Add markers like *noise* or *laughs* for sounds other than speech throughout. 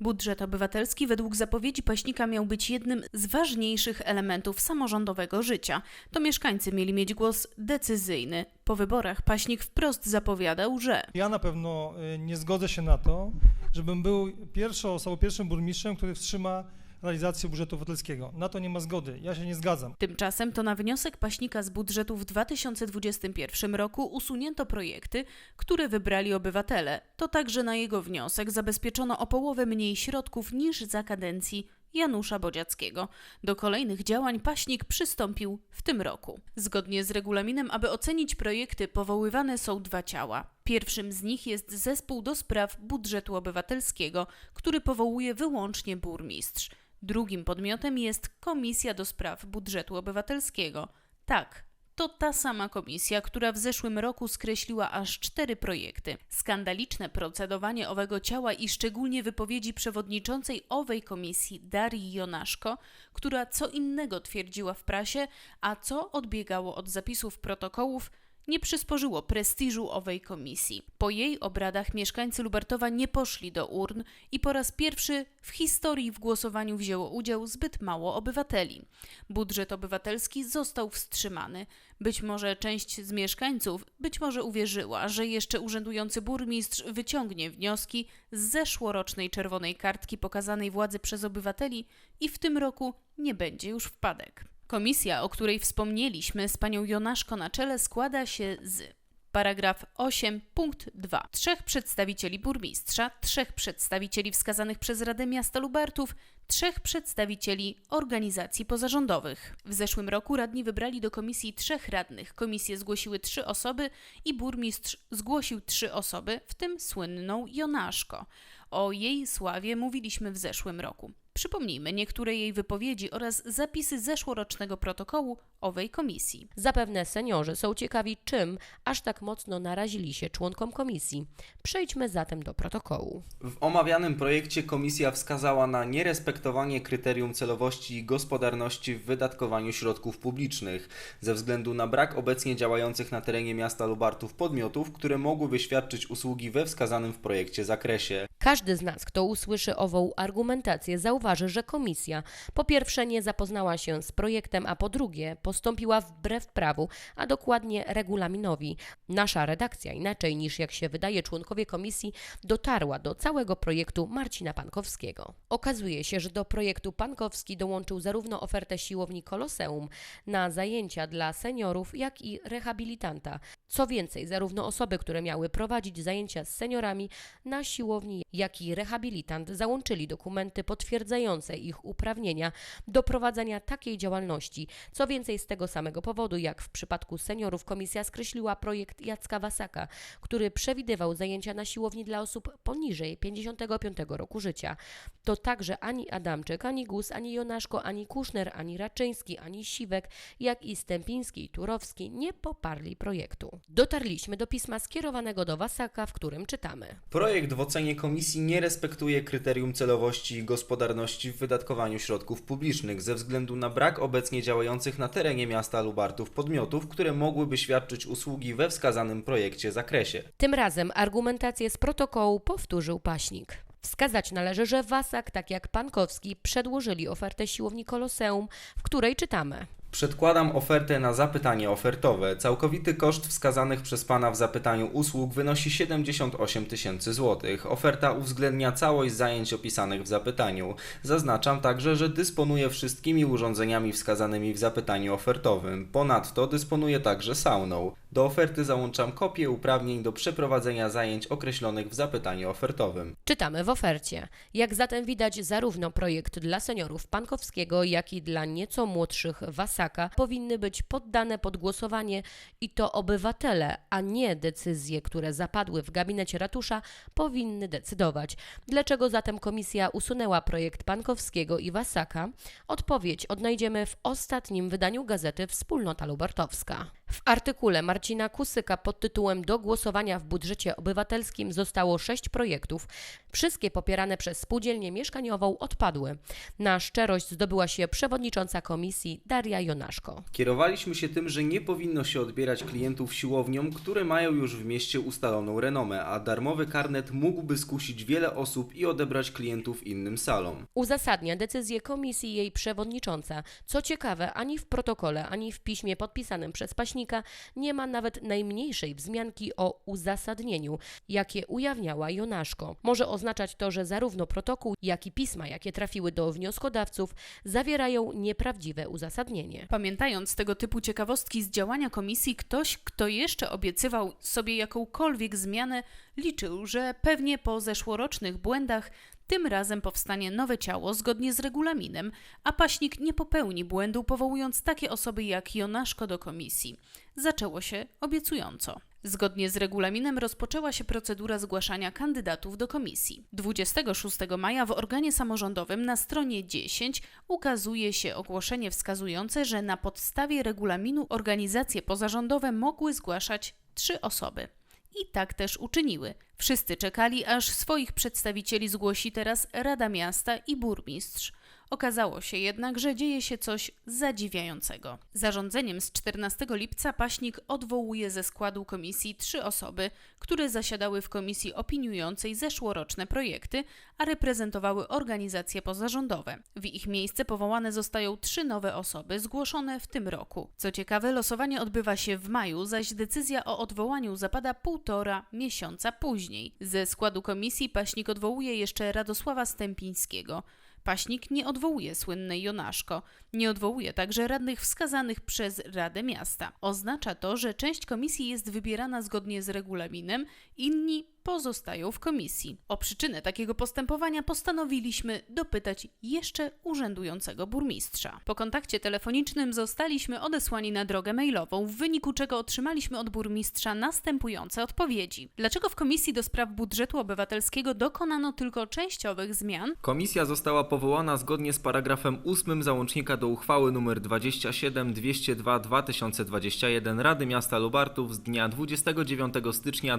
Budżet obywatelski według zapowiedzi Paśnika miał być jednym z ważniejszych elementów samorządowego życia. To mieszkańcy mieli mieć głos decyzyjny. Po wyborach Paśnik wprost zapowiadał, że Ja na pewno y, nie zgodzę się na to, żebym był pierwszą osobą, pierwszym burmistrzem, który wstrzyma realizację budżetu obywatelskiego. Na to nie ma zgody. Ja się nie zgadzam. Tymczasem to na wniosek Paśnika z budżetu w 2021 roku usunięto projekty, które wybrali obywatele. To także na jego wniosek zabezpieczono o połowę mniej środków niż za kadencji Janusza Bodziackiego. Do kolejnych działań Paśnik przystąpił w tym roku. Zgodnie z regulaminem, aby ocenić projekty, powoływane są dwa ciała. Pierwszym z nich jest zespół do spraw budżetu obywatelskiego, który powołuje wyłącznie burmistrz. Drugim podmiotem jest Komisja do Spraw Budżetu Obywatelskiego. Tak, to ta sama komisja, która w zeszłym roku skreśliła aż cztery projekty. Skandaliczne procedowanie owego ciała i szczególnie wypowiedzi przewodniczącej owej komisji Darii Jonaszko, która co innego twierdziła w prasie, a co odbiegało od zapisów protokołów, nie przysporzyło prestiżu owej komisji. Po jej obradach mieszkańcy Lubartowa nie poszli do urn i po raz pierwszy w historii w głosowaniu wzięło udział zbyt mało obywateli. Budżet obywatelski został wstrzymany. Być może część z mieszkańców być może uwierzyła, że jeszcze urzędujący burmistrz wyciągnie wnioski z zeszłorocznej czerwonej kartki pokazanej władzy przez obywateli i w tym roku nie będzie już wpadek. Komisja, o której wspomnieliśmy z panią Jonaszko na czele, składa się z paragraf 8 punkt 2 trzech przedstawicieli burmistrza, trzech przedstawicieli wskazanych przez Radę Miasta Lubartów, trzech przedstawicieli organizacji pozarządowych. W zeszłym roku radni wybrali do komisji trzech radnych. Komisje zgłosiły trzy osoby i burmistrz zgłosił trzy osoby, w tym słynną Jonaszko. O jej sławie mówiliśmy w zeszłym roku. Przypomnijmy niektóre jej wypowiedzi oraz zapisy zeszłorocznego protokołu owej komisji. Zapewne seniorzy są ciekawi, czym aż tak mocno narazili się członkom komisji. Przejdźmy zatem do protokołu. W omawianym projekcie komisja wskazała na nierespektowanie kryterium celowości i gospodarności w wydatkowaniu środków publicznych ze względu na brak obecnie działających na terenie miasta Lubartów podmiotów, które mogłyby świadczyć usługi we wskazanym w projekcie zakresie. Każdy z nas, kto usłyszy ową argumentację, zauważy, że komisja po pierwsze nie zapoznała się z projektem, a po drugie postąpiła wbrew prawu, a dokładnie regulaminowi. Nasza redakcja, inaczej niż jak się wydaje członkowie komisji, dotarła do całego projektu Marcina Pankowskiego. Okazuje się, że do projektu Pankowski dołączył zarówno ofertę siłowni Koloseum na zajęcia dla seniorów, jak i rehabilitanta. Co więcej, zarówno osoby, które miały prowadzić zajęcia z seniorami na siłowni, jak i rehabilitant załączyli dokumenty potwierdzające ich uprawnienia do prowadzenia takiej działalności. Co więcej, z tego samego powodu, jak w przypadku seniorów, komisja skreśliła projekt Jacka Wasaka, który przewidywał zajęcia na siłowni dla osób poniżej 55 roku życia. To także ani Adamczyk, ani Gus, ani Jonaszko, ani Kuszner, ani Raczyński, ani Siwek, jak i Stępiński i Turowski nie poparli projektu. Dotarliśmy do pisma skierowanego do Wasaka, w którym czytamy. Projekt w ocenie komisji nie respektuje kryterium celowości i gospodarności w wydatkowaniu środków publicznych ze względu na brak obecnie działających na terenie miasta Lubartów podmiotów, które mogłyby świadczyć usługi we wskazanym projekcie zakresie. Tym razem argumentację z protokołu powtórzył Paśnik. Wskazać należy, że Wasak, tak jak Pankowski, przedłożyli ofertę siłowni Koloseum, w której czytamy. Przedkładam ofertę na zapytanie ofertowe. Całkowity koszt wskazanych przez Pana w zapytaniu usług wynosi 78 tysięcy złotych. Oferta uwzględnia całość zajęć opisanych w zapytaniu. Zaznaczam także, że dysponuję wszystkimi urządzeniami wskazanymi w zapytaniu ofertowym. Ponadto dysponuję także sauną. Do oferty załączam kopię uprawnień do przeprowadzenia zajęć określonych w zapytaniu ofertowym. Czytamy w ofercie. Jak zatem widać, zarówno projekt dla seniorów Pankowskiego, jak i dla nieco młodszych Wasaka powinny być poddane pod głosowanie i to obywatele, a nie decyzje, które zapadły w gabinecie ratusza, powinny decydować. Dlaczego zatem komisja usunęła projekt Pankowskiego i Wasaka? Odpowiedź odnajdziemy w ostatnim wydaniu gazety Wspólnota Lubartowska. W artykule Marcina Kusyka pod tytułem Do głosowania w budżecie obywatelskim zostało sześć projektów. Wszystkie popierane przez spółdzielnię mieszkaniową odpadły. Na szczerość zdobyła się przewodnicząca komisji Daria Jonaszko. Kierowaliśmy się tym, że nie powinno się odbierać klientów siłowniom, które mają już w mieście ustaloną renomę, a darmowy karnet mógłby skusić wiele osób i odebrać klientów innym salom. Uzasadnia decyzję komisji jej przewodnicząca. Co ciekawe, ani w protokole, ani w piśmie podpisanym przez Paśnika nie ma nawet najmniejszej wzmianki o uzasadnieniu, jakie ujawniała Jonaszko. Może oznaczać to, że zarówno protokół, jak i pisma, jakie trafiły do wnioskodawców, zawierają nieprawdziwe uzasadnienie. Pamiętając tego typu ciekawostki z działania komisji, ktoś, kto jeszcze obiecywał sobie jakąkolwiek zmianę, liczył, że pewnie po zeszłorocznych błędach tym razem powstanie nowe ciało zgodnie z regulaminem, a paśnik nie popełni błędu, powołując takie osoby jak Jonaszko do komisji. Zaczęło się obiecująco. Zgodnie z regulaminem rozpoczęła się procedura zgłaszania kandydatów do komisji. 26 maja w organie samorządowym na stronie 10 ukazuje się ogłoszenie wskazujące, że na podstawie regulaminu organizacje pozarządowe mogły zgłaszać trzy osoby. I tak też uczyniły. Wszyscy czekali, aż swoich przedstawicieli zgłosi teraz Rada Miasta i burmistrz. Okazało się jednak, że dzieje się coś zadziwiającego. Zarządzeniem z 14 lipca Paśnik odwołuje ze składu komisji trzy osoby, które zasiadały w komisji opiniującej zeszłoroczne projekty, a reprezentowały organizacje pozarządowe. W ich miejsce powołane zostają trzy nowe osoby zgłoszone w tym roku. Co ciekawe, losowanie odbywa się w maju, zaś decyzja o odwołaniu zapada półtora miesiąca później. Ze składu komisji Paśnik odwołuje jeszcze Radosława Stępińskiego. Paśnik nie odwołuje słynnej Jonaszko, nie odwołuje także radnych wskazanych przez Radę Miasta. Oznacza to, że część komisji jest wybierana zgodnie z regulaminem, inni pozostają w komisji. O przyczynę takiego postępowania postanowiliśmy dopytać jeszcze urzędującego burmistrza. Po kontakcie telefonicznym zostaliśmy odesłani na drogę mailową, w wyniku czego otrzymaliśmy od burmistrza następujące odpowiedzi. Dlaczego w Komisji do Spraw Budżetu Obywatelskiego dokonano tylko częściowych zmian? Komisja została powołana zgodnie z paragrafem 8 załącznika do uchwały nr 27 202 2021 Rady Miasta Lubartów z dnia 29 stycznia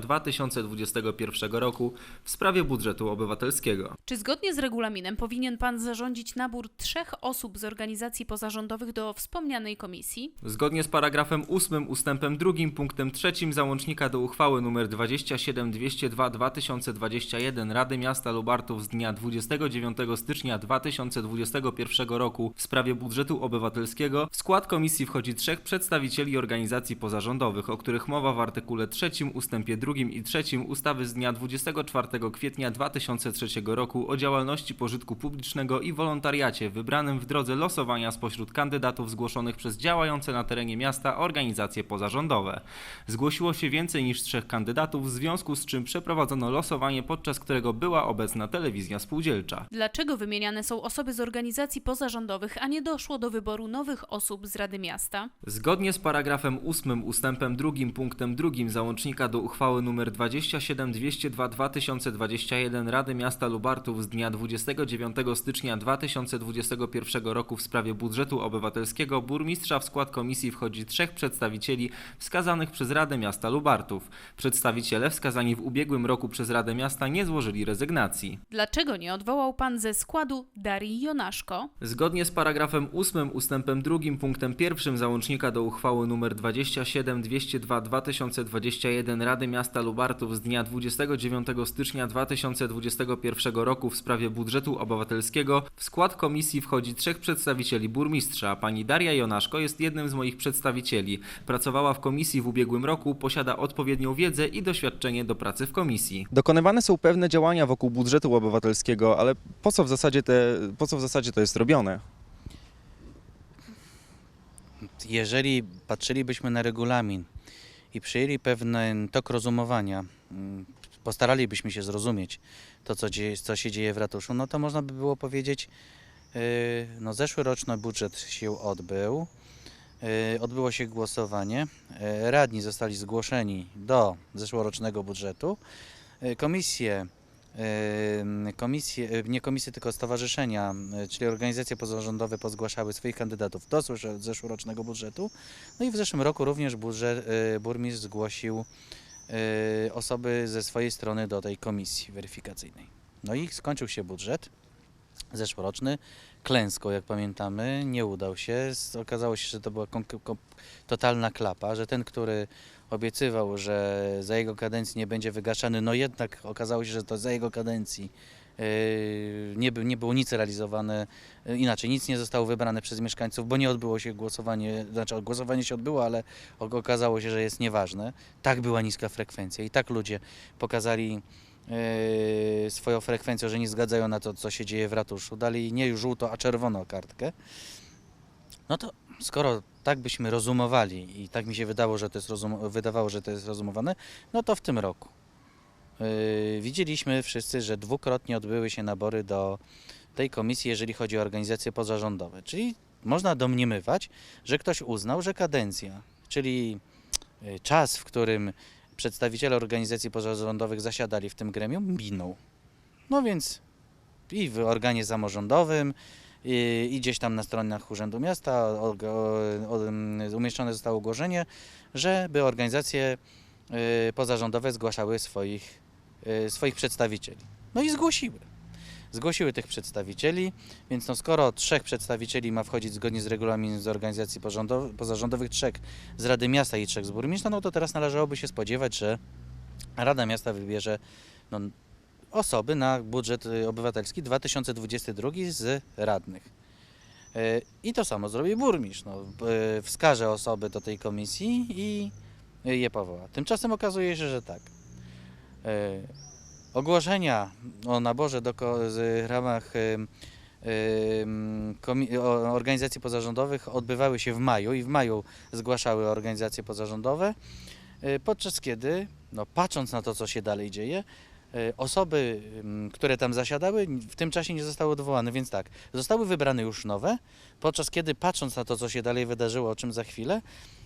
2021 roku w sprawie budżetu obywatelskiego. Czy zgodnie z regulaminem powinien pan zarządzić nabór trzech osób z organizacji pozarządowych do wspomnianej komisji? Zgodnie z paragrafem 8 ustępem 2 punktem 3 załącznika do uchwały nr 27 202 2021 Rady Miasta Lubartów z dnia 29 stycznia 2021 roku w sprawie budżetu obywatelskiego w skład komisji wchodzi trzech przedstawicieli organizacji pozarządowych, o których mowa w artykule 3 ustępie 2 i 3 ustawy z dnia 24 kwietnia 2003 roku o działalności pożytku publicznego i wolontariacie wybranym w drodze losowania spośród kandydatów zgłoszonych przez działające na terenie miasta organizacje pozarządowe. Zgłosiło się więcej niż trzech kandydatów, w związku z czym przeprowadzono losowanie, podczas którego była obecna telewizja spółdzielcza. Dlaczego wymieniane są osoby z organizacji pozarządowych, a nie doszło do wyboru nowych osób z Rady Miasta? Zgodnie z paragrafem 8 ustępem 2 punktem 2 załącznika do uchwały nr 27 202 2021 Rady Miasta Lubartów z dnia 29 stycznia 2021 roku w sprawie budżetu obywatelskiego burmistrza w skład komisji wchodzi trzech przedstawicieli wskazanych przez Radę Miasta Lubartów. Przedstawiciele wskazani w ubiegłym roku przez Radę Miasta nie złożyli rezygnacji. Dlaczego nie odwołał pan ze składu Darii Jonaszko? Zgodnie z paragrafem 8 ustępem 2 punktem 1 załącznika do uchwały nr 27 202 2021 Rady Miasta Lubartów z dnia 29 stycznia 2021 roku w sprawie budżetu obywatelskiego w skład komisji wchodzi trzech przedstawicieli burmistrza. Pani Daria Jonaszko jest jednym z moich przedstawicieli. Pracowała w komisji w ubiegłym roku, posiada odpowiednią wiedzę i doświadczenie do pracy w komisji. Dokonywane są pewne działania wokół budżetu obywatelskiego, ale po co w zasadzie, te, po co w zasadzie to jest robione? Jeżeli patrzylibyśmy na regulamin i przyjęli pewien tok rozumowania, mm, postaralibyśmy się zrozumieć to, co, dzieje, co się dzieje w ratuszu, no to można by było powiedzieć, yy, no zeszłoroczny budżet się odbył, yy, odbyło się głosowanie, yy, radni zostali zgłoszeni do zeszłorocznego budżetu, komisje komisje, nie komisje, tylko stowarzyszenia, czyli organizacje pozarządowe pozgłaszały swoich kandydatów do zesz- zeszłorocznego budżetu. No i w zeszłym roku również budżet, e, burmistrz zgłosił e, osoby ze swojej strony do tej komisji weryfikacyjnej. No i skończył się budżet zeszłoroczny. Klęską, jak pamiętamy, nie udał się. Okazało się, że to była totalna klapa, że ten, który obiecywał, że za jego kadencji nie będzie wygaszany, no jednak okazało się, że to za jego kadencji yy, nie, by, nie było nic realizowane, yy, inaczej, nic nie zostało wybrane przez mieszkańców, bo nie odbyło się głosowanie, znaczy głosowanie się odbyło, ale okazało się, że jest nieważne. Tak była niska frekwencja i tak ludzie pokazali swoją frekwencją, że nie zgadzają na to, co się dzieje w ratuszu. Dali nie żółto, a czerwoną kartkę. No to skoro tak byśmy rozumowali i tak mi się wydało, że to jest wydawało, że to jest rozumowane, no to w tym roku yy, widzieliśmy wszyscy, że dwukrotnie odbyły się nabory do tej komisji, jeżeli chodzi o organizacje pozarządowe. Czyli można domniemywać, że ktoś uznał, że kadencja, czyli yy, czas, w którym przedstawiciele organizacji pozarządowych zasiadali w tym gremium, minął. No więc i w organie samorządowym, i, i gdzieś tam na stronach Urzędu Miasta o, o, umieszczone zostało ogłoszenie, żeby organizacje y, pozarządowe zgłaszały swoich, y, swoich przedstawicieli. No i zgłosiły. Zgłosiły tych przedstawicieli, więc no skoro trzech przedstawicieli ma wchodzić zgodnie z regulaminem z organizacji pozarządowych, trzech z Rady Miasta i trzech z burmistrza, no to teraz należałoby się spodziewać, że Rada Miasta wybierze no, osoby na budżet y, obywatelski 2022 z radnych. Y, I to samo zrobi burmistrz. No, y, wskaże osoby do tej komisji i je powoła. Tymczasem okazuje się, że tak. Ogłoszenia o naborze do, z ramach organizacji pozarządowych odbywały się w maju i w maju zgłaszały organizacje pozarządowe, y, podczas kiedy, no, patrząc na to, co się dalej dzieje, y, osoby, które tam zasiadały, w tym czasie nie zostały odwołane, więc tak, zostały wybrane już nowe, podczas kiedy patrząc na to, co się dalej wydarzyło, o czym za chwilę,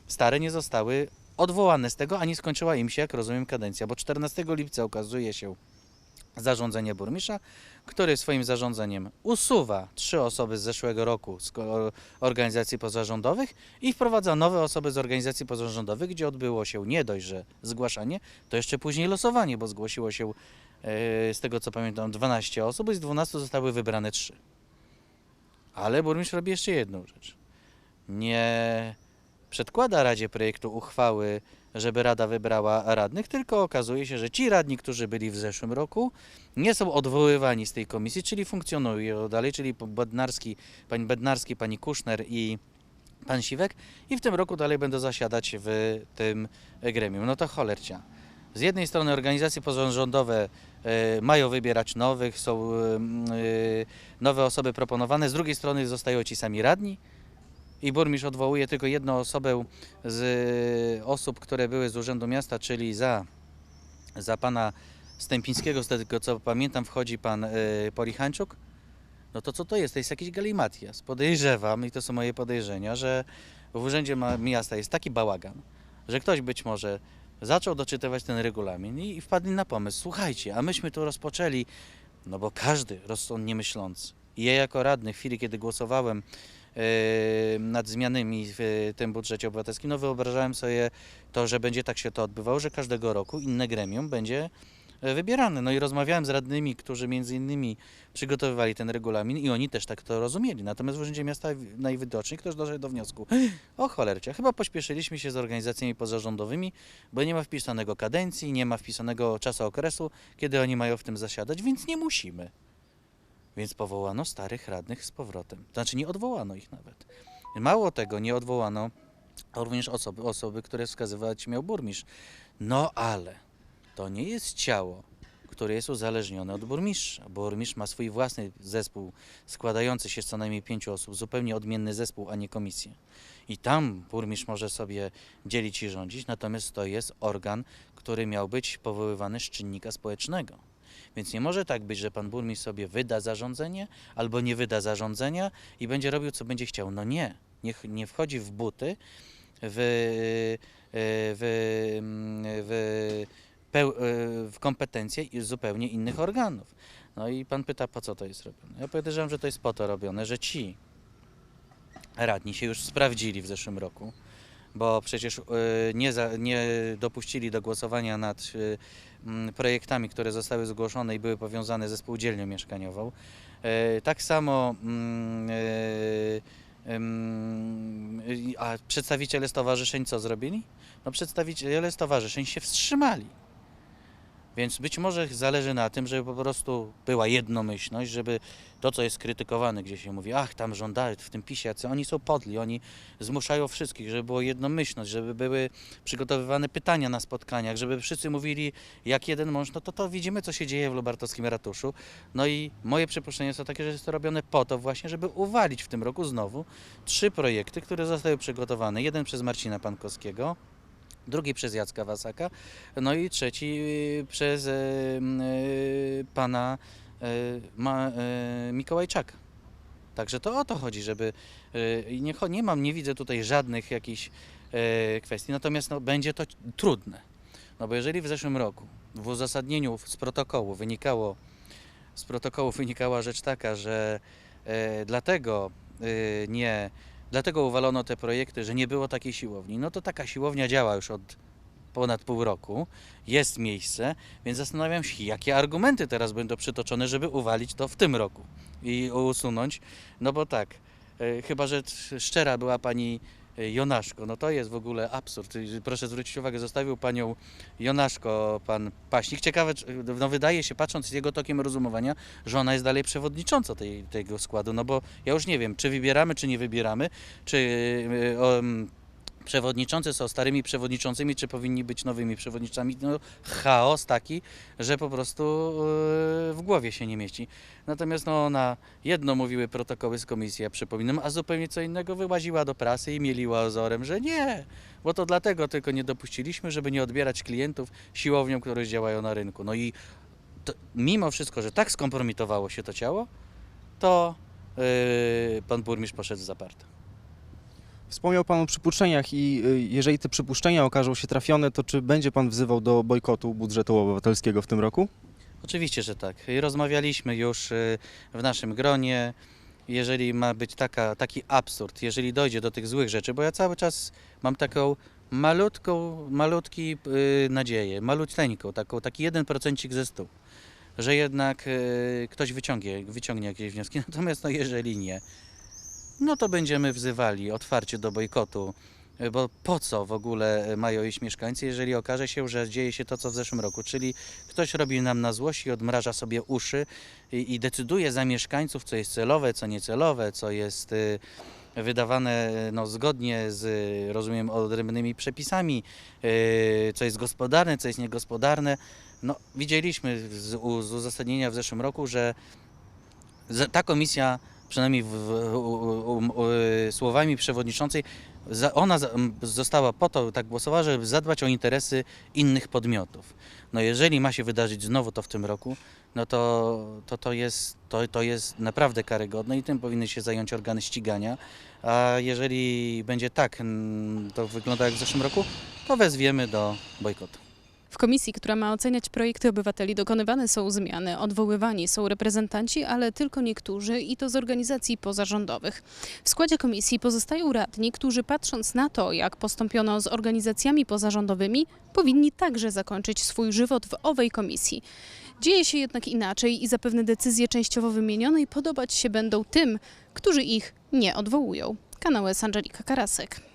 stare nie zostały odwołane z tego, a nie skończyła im się, jak rozumiem, kadencja, bo 14 lipca ukazuje się zarządzenie burmistrza, który swoim zarządzeniem usuwa trzy osoby z zeszłego roku z organizacji pozarządowych i wprowadza nowe osoby z organizacji pozarządowych, gdzie odbyło się nie dość, że zgłaszanie, to jeszcze później losowanie, bo zgłosiło się e, z tego co pamiętam 12 osób i z 12 zostały wybrane 3. Ale burmistrz robi jeszcze jedną rzecz. Nie przedkłada Radzie projektu uchwały, żeby Rada wybrała radnych, tylko okazuje się, że ci radni, którzy byli w zeszłym roku, nie są odwoływani z tej komisji, czyli funkcjonują dalej, czyli Bednarski, pani Bednarski, pani Kuszner i pan Siwek i w tym roku dalej będą zasiadać w tym gremium. No to cholercia. Z jednej strony organizacje pozarządowe e, mają wybierać nowych, są e, e, nowe osoby proponowane, z drugiej strony zostają ci sami radni i burmistrz odwołuje tylko jedną osobę z e, osób, które były z Urzędu Miasta, czyli za, za pana Stępińskiego, z tego co pamiętam wchodzi pan e, Polichańczuk, no to co to jest? To jest jakiś galimatias. Podejrzewam, i to są moje podejrzenia, że w Urzędzie Miasta jest taki bałagan, że ktoś być może zaczął doczytywać ten regulamin i, i wpadli na pomysł, słuchajcie, a myśmy tu rozpoczęli, no bo każdy rozsądnie myślący, i ja jako radny w chwili, kiedy głosowałem nad zmianami w tym budżecie obywatelskim, no wyobrażałem sobie to, że będzie tak się to odbywało, że każdego roku inne gremium będzie e, wybierane. No i rozmawiałem z radnymi, którzy między innymi przygotowywali ten regulamin i oni też tak to rozumieli. Natomiast w Urzędzie Miasta najwidoczniej ktoś doszedł do wniosku, o cholercia, chyba pośpieszyliśmy się z organizacjami pozarządowymi, bo nie ma wpisanego kadencji, nie ma wpisanego czasu okresu, kiedy oni mają w tym zasiadać, więc nie musimy. Więc powołano starych radnych z powrotem. Znaczy nie odwołano ich nawet. Mało tego, nie odwołano również osoby, osoby które wskazywać miał burmistrz. No ale to nie jest ciało, które jest uzależnione od burmistrza. Burmistrz ma swój własny zespół składający się z co najmniej pięciu osób, zupełnie odmienny zespół, a nie komisję. I tam burmistrz może sobie dzielić i rządzić, natomiast to jest organ, który miał być powoływany z czynnika społecznego. Więc nie może tak być, że pan burmistrz sobie wyda zarządzenie albo nie wyda zarządzenia i będzie robił, co będzie chciał. No nie, niech nie wchodzi w buty, w, w, w, peł, e, w kompetencje zupełnie innych organów. No i pan pyta, po co to jest robione. Ja podejrzewam, że to jest po to robione, że ci radni się już sprawdzili w zeszłym roku, bo przecież e, nie, za, nie dopuścili do głosowania nad e, projektami, które zostały zgłoszone i były powiązane ze spółdzielnią mieszkaniową. E, Tak samo mm, e, a przedstawiciele stowarzyszeń co zrobili? No przedstawiciele stowarzyszeń się wstrzymali. Więc być może zależy na tym, żeby po prostu była jednomyślność, żeby to, co jest krytykowane, gdzie się mówi, ach, tam żądają w tym pisie, oni są podli, oni zmuszają wszystkich, żeby było jednomyślność, żeby były przygotowywane pytania na spotkaniach, żeby wszyscy mówili jak jeden mąż, no to to widzimy, co się dzieje w Lubartowskim Ratuszu. No i moje przypuszczenia są takie, że jest to robione po to właśnie, żeby uwalić w tym roku znowu trzy projekty, które zostały przygotowane. Jeden przez Marcina Pankowskiego, drugi przez Jacka Wasaka, no i trzeci y, przez m, e, pana Mikołajczaka. Także to o to chodzi, żeby nie, nie mam, nie widzę tutaj żadnych jakichś kwestii, natomiast no, będzie to trudne. No bo jeżeli w zeszłym roku w uzasadnieniu z protokołu wynikało, z protokołu wynikała rzecz taka, że dlatego nie, dlatego uwalono te projekty, że nie było takiej siłowni, no to taka siłownia działa już od ponad pół roku, jest miejsce, więc zastanawiam się, jakie argumenty teraz będą przytoczone, żeby uwalić to w tym roku i usunąć, no bo tak, e, chyba, że szczera była pani Jonaszko, no to jest w ogóle absurd. Proszę zwrócić uwagę, zostawił panią Jonaszko, pan Paśnik. Ciekawe, no wydaje się, patrząc z jego tokiem rozumowania, że ona jest dalej przewodniczącą tej, tego składu, no bo ja już nie wiem, czy wybieramy, czy nie wybieramy, czy e, przewodniczący są starymi przewodniczącymi, czy powinni być nowymi przewodniczącami. No, chaos taki, że po prostu e, w głowie się nie mieści. Natomiast no, na jedno mówiły protokoły z komisji, ja przypominam, a zupełnie co innego wyłaziła do prasy i mieliła ozorem, że nie, bo to dlatego tylko nie dopuściliśmy, żeby nie odbierać klientów siłowniom, które działają na rynku. No i to, mimo wszystko, że tak skompromitowało się to ciało, to e, pan burmistrz poszedł zaparte. Wspomniał Pan o przypuszczeniach i y, jeżeli te przypuszczenia okażą się trafione, to czy będzie Pan wzywał do bojkotu budżetu obywatelskiego w tym roku? Oczywiście, że tak. Rozmawialiśmy już y, w naszym gronie. Jeżeli ma być taka, taki absurd, jeżeli dojdzie do tych złych rzeczy, bo ja cały czas mam taką malutką, malutki y, nadzieję, malutteńką, taką, taki jeden procencik ze stu, że jednak ktoś wyciągnie, wyciągnie jakieś wnioski. *laughs* Natomiast no, jeżeli nie, no to będziemy wzywali otwarcie do bojkotu, y, bo po co w ogóle y, mają iść mieszkańcy, jeżeli okaże się, że dzieje się to, co w zeszłym roku, czyli ktoś robi nam na złość i odmraża sobie uszy i, i decyduje za mieszkańców, co jest celowe, co niecelowe, co jest y, wydawane no, zgodnie z, rozumiem, odrębnymi przepisami, y, co jest gospodarne, co jest niegospodarne. No, widzieliśmy z, z uzasadnienia w zeszłym roku, że ta komisja, przynajmniej w, w, słowami przewodniczącej, ona została po to tak głosowała, żeby zadbać o interesy innych podmiotów. No jeżeli ma się wydarzyć znowu to w tym roku, no to, to, to, jest, to, to jest naprawdę karygodne i tym powinny się zająć organy ścigania. A jeżeli będzie tak, to wygląda jak w zeszłym roku, to wezwiemy do bojkotu. W komisji, która ma oceniać projekty obywateli, dokonywane są zmiany. Odwoływani są reprezentanci, ale tylko niektórzy i to z organizacji pozarządowych. W składzie komisji pozostają radni, którzy patrząc na to, jak postąpiono z organizacjami pozarządowymi, powinni także zakończyć swój żywot w owej komisji. Dzieje się jednak inaczej i zapewne decyzje częściowo wymienionej podobać się będą tym, którzy ich nie odwołują. Kanał S. Angelika Karasek.